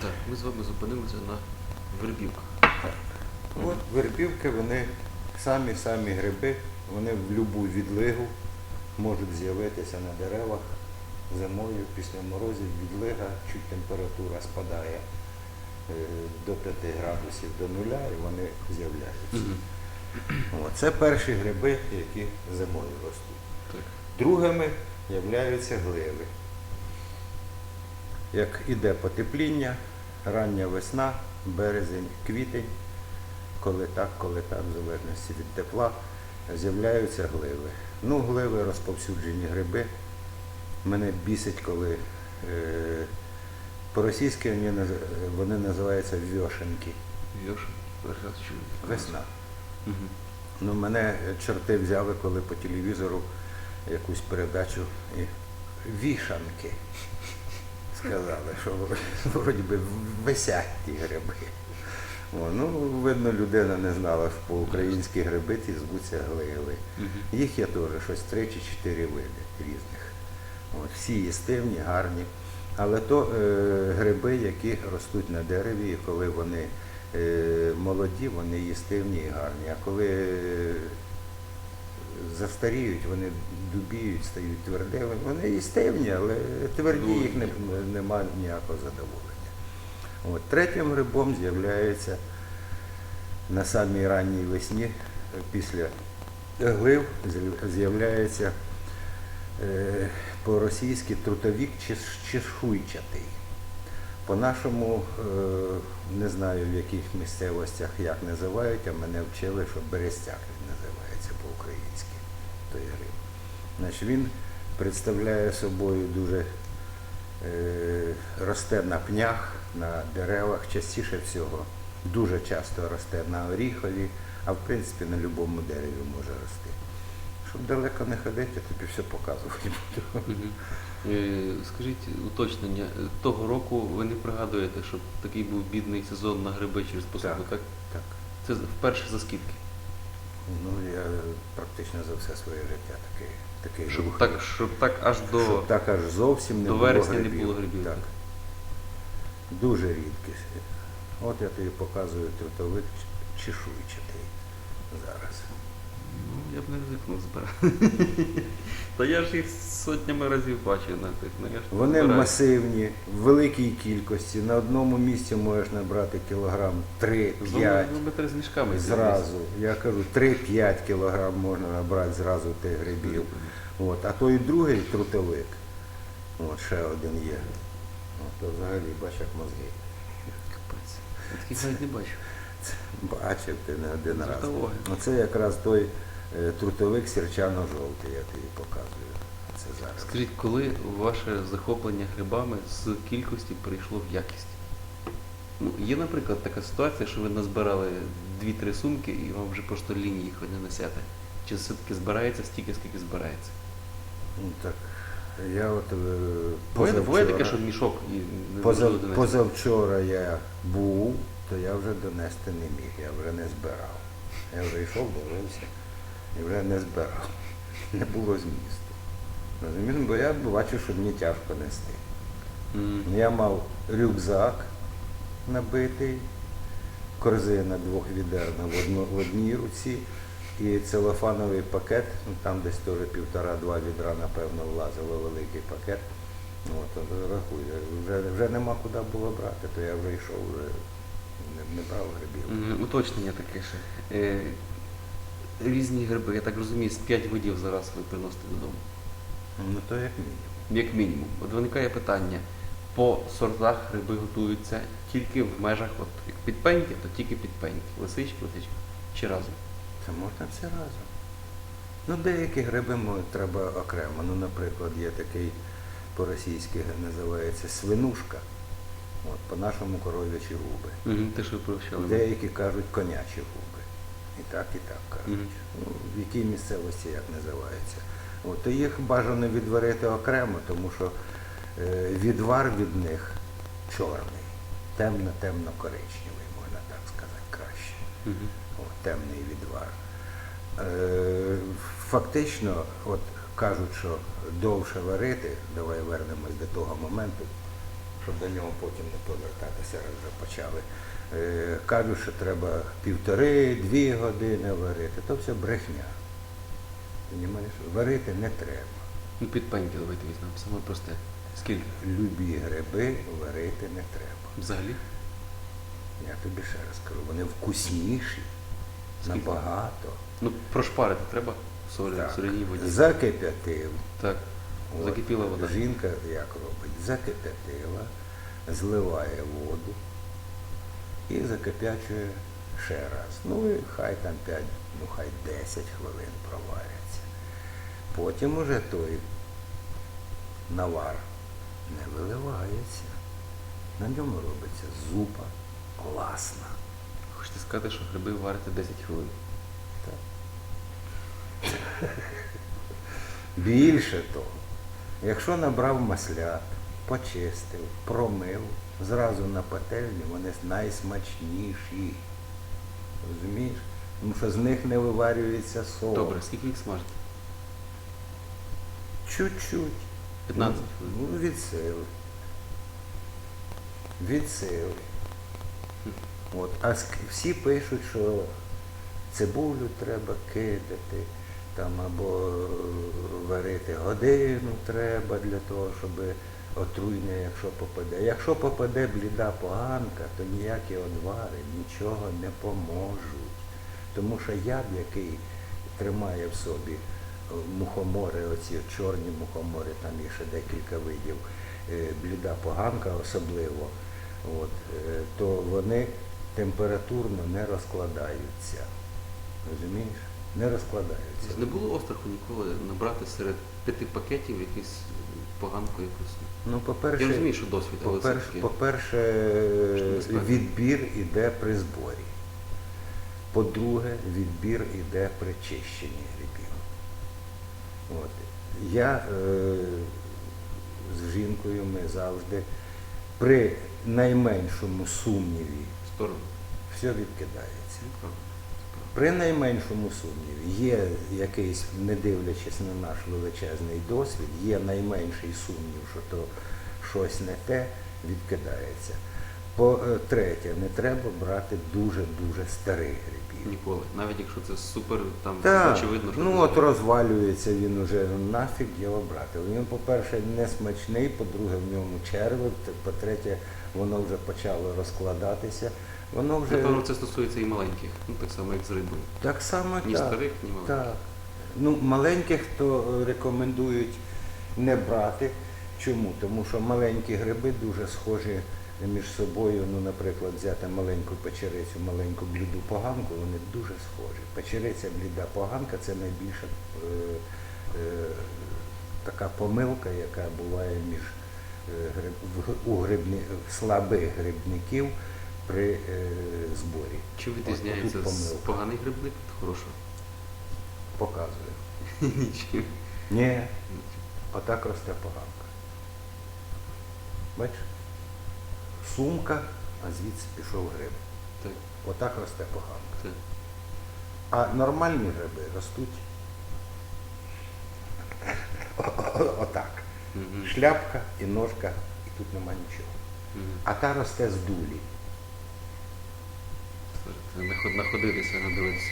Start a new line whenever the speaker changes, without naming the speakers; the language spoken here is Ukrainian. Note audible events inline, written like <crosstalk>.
Так, ми з вами зупинимося на вербівках.
От вербівки, вони самі-самі гриби, вони в будь-яку відлигу можуть з'явитися на деревах зимою, після морозів відлига, чуть температура спадає е, до 5 градусів до нуля і вони з'являються. Це перші гриби, які зимою ростуть.
Так.
Другими являються гливи. Як іде потепління, рання весна, березень, квітень, коли так, коли так, в залежності від тепла, з'являються гливи. Ну, гливи розповсюджені гриби. Мене бісить, коли е, по-російськи вони, вони називаються вьошенки. Весна.
Мгм.
Ну, мене чорти взяли, коли по телевізору якусь передачу і вішанки. Сказали, що вроді би висять ті гриби. О, ну, видно, людина не знала, що по-українськи гриби ті звуться гливи. Їх є теж щось три чи чотири види різних. От, всі їстивні, гарні. Але то е, гриби, які ростуть на дереві, і коли вони е, молоді, вони їстивні і гарні. А коли е, застаріють, вони дубіють, стають твердими. Вони і їстивні, але тверді їх не, немає ніякого задоволення. От, третім грибом з'являється на самій ранній весні після глив з'являється е, по-російськи трутовік чеш- чешуйчатий. По-нашому е, не знаю в яких місцевостях як називають, а мене вчили, що берестяк він називається по-українськи. Той гриб. Значить, він представляє собою дуже е, росте на пнях, на деревах, частіше всього, дуже часто росте на оріхові, а в принципі на будь-якому дереві може рости. Щоб далеко не ходити, я тобі все показувати буду.
Е, Скажіть уточнення, того року ви не пригадуєте, щоб такий був бідний сезон на гриби через
Так.
так?
Так.
Це вперше за скільки?
Ну, я практично за все своє життя такий, такий
Щоб
глухий.
так, щоб так аж до.
Щоб так аж зовсім не
до
було
вересня не
грибів.
було грибів,
Так. Дуже рідкість. От я тобі показую трутовик ч- чешуйчатий зараз.
Ну, я б не ризикнув збирати. <laughs> Та я ж їх сотнями разів бачив на тих. Ну, я ж не
Вони
збираю.
масивні, в великій кількості. На одному місці можеш набрати кілограм 3-5
Кілометри з мішками.
зразу. Я кажу, 3-5 кілограм можна набрати зразу тих грибів. От. А той другий трутовик, от ще один є. От, то взагалі бач, як мозги.
Капець. Я таких навіть не бачив.
Бачив ти не один раз. Оце якраз той е, трутовик сірчано-жовтий, я тобі показую. Це зараз.
Скажіть, коли ваше захоплення грибами з кількості перейшло в якість? Ну, є, наприклад, така ситуація, що ви назбирали 2-3 сумки і вам вже просто лінії їх не несете. Чи все-таки збирається стільки, скільки збирається?
Ну, так, я от е,
буває таке, що мішок і не
Позав, позавчора я був, то я вже донести не міг, я вже не збирав. Я вже йшов, дивився і вже не збирав. Не було змісту. Розумієте, бо я бачив, що мені тяжко нести.
М.
Я мав рюкзак набитий, корзина двохвідерна в, одно, в одній руці і целофановий пакет, ну там десь теж півтора-два відра, напевно, влазило великий пакет. От, от, рахуй, вже, вже нема куди було брати, то я вже йшов, вже не, не брав грибів.
М, Уточнення таке ще. Е, різні гриби, я так розумію, з 5 видів зараз ви приносите додому.
Ну то як мінімум.
Як мінімум. От виникає питання. По сортах гриби готуються тільки в межах, от як підпеньки, то тільки підпеньки. Лисички, лисички. Чи разом?
Це можна все разом. Ну, деякі гриби мо- треба окремо. Ну, наприклад, є такий по-російськи називається свинушка. От, по-нашому коров'ячі губи.
Угу, те, що ви.
Деякі кажуть конячі губи. І так, і так кажуть.
Мгм.
Ну, в якій місцевості як називається. От, то їх бажано відварити окремо, тому що е, відвар від них чорний, темно-темно-коричневий, можна так сказати, краще.
Мгм.
От, темний відвар. Е, фактично, от кажуть, що довше варити, давай вернемось до того моменту, щоб до нього потім не повертатися, раз вже почали. Е, кажуть, що треба півтори-дві години варити. То все брехня. Понімаєш? Варити не треба.
Ну, підпеньки давайте візьмемо, саме просте. Скільки?
Любі гриби варити не треба.
Взагалі?
Я тобі ще раз кажу, вони вкусніші,
Скільки?
набагато.
Ну, прошпарити треба в солі,
Так.
в соляній воді.
Закип'ятив.
Так. Закипіла вода.
Жінка як робить? Закип'ятила, зливає воду і закип'ячує ще раз. Ну і хай там 5, ну хай 10 хвилин проваряться. Потім уже той навар не виливається. На ньому робиться зупа класна.
Хочете сказати, що гриби варити 10 хвилин. Так.
Більше того, якщо набрав маслят, почистив, промив, зразу на пательні вони найсмачніші. Розумієш? Тому що з них не виварюється сок.
Добре, скільки їх смажити?
Чуть-чуть.
15
Ну,
хвилин.
Ну, від сили. Від сили. От. А всі пишуть, що цибулю треба кидати, там, або е, варити годину треба для того, щоб отруйне, якщо попаде. Якщо попаде бліда поганка, то ніякі одвари нічого не поможуть. Тому що яд, який тримає в собі е, мухомори, оці чорні мухомори, там є ще декілька видів, е, бліда поганка особливо, от, то вони температурно не розкладаються. Розумієш? Не розкладаються.
Не було остраху ніколи набрати серед п'яти пакетів якусь поганку якусь.
Ну, по-перше,
Я розумію, що досвід, але
по-перше,
все-таки.
по-перше, відбір іде при зборі. По-друге, відбір іде при чищенні грибів. От. Я е, з жінкою ми завжди при найменшому сумніві
сторону.
все відкидається.
Ну, правда.
При найменшому сумніві є якийсь, не дивлячись на наш величезний досвід, є найменший сумнів, що то щось не те, відкидається. По-третє, не треба брати дуже-дуже старих грибів.
Ніколи. Навіть якщо це супер, там
Так,
очевидно, що
ну от розвалюється він уже, нафіг його брати. Він, по-перше, не смачний, по-друге, в ньому черви, по-третє, воно вже почало розкладатися. Воно вже
Напевно, це стосується і маленьких, ну так само, як з рибою.
так само
Ні
так.
старих, ні маленьких.
Так. Ну, маленьких то е, рекомендують не брати. Чому? Тому що маленькі гриби дуже схожі між собою. Ну, наприклад, взяти маленьку печерицю, маленьку бліду поганку, вони дуже схожі. Печериця, бліда поганка це найбільша е, е, така помилка, яка буває між у грибні, слабих грибників при е, зборі.
Чи відрізняється з поганий грибник від хорошого?
Показує. <laughs>
Нічим.
Ні, отак росте поганка. Бачиш? Сумка, а звідси пішов гриб.
Так,
Отак росте поганка.
це.
А нормальні гриби ростуть <laughs> отак.
Мгм.
Шляпка і ножка, і тут нема нічого.
Мгм.
А та росте з дулі.
Слухайте, наход- Находилися, надивитися.